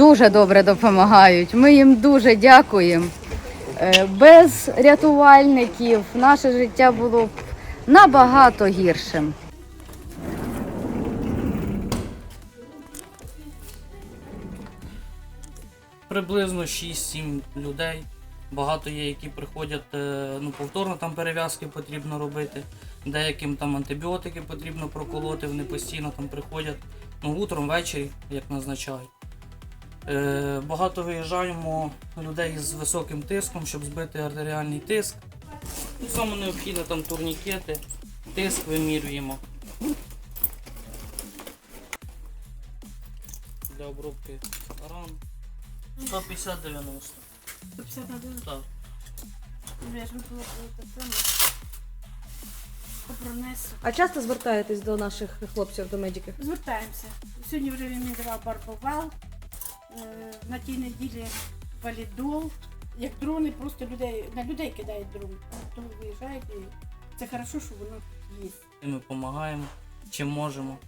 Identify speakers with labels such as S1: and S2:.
S1: дуже добре допомагають. Ми їм дуже дякуємо. Е, Без рятувальників наше життя було б набагато гіршим.
S2: Приблизно 6-7 людей. Багато є, які приходять, е, ну, повторно там перев'язки потрібно робити. Деяким там антибіотики потрібно проколоти, вони постійно там приходять. Ну, утром, ввечері, як назначають. Е, багато виїжджаємо людей з високим тиском, щоб збити артеріальний тиск. Ну, саме необхідне там турнікети, тиск вимірюємо. Для обробки ран. 150-90.
S3: 151.
S2: Так.
S3: Я ж випила те саме. Попронесу.
S4: А часто звертаєтесь до наших хлопців, до медиків?
S3: Звертаємося. Сьогодні вже він мені давав барбовал. Е, На тій неділі валідол. Як дрони, просто людей, на людей кидають дрон. То виїжджають і це хорошо, що воно є.
S2: Ми допомагаємо, чим можемо.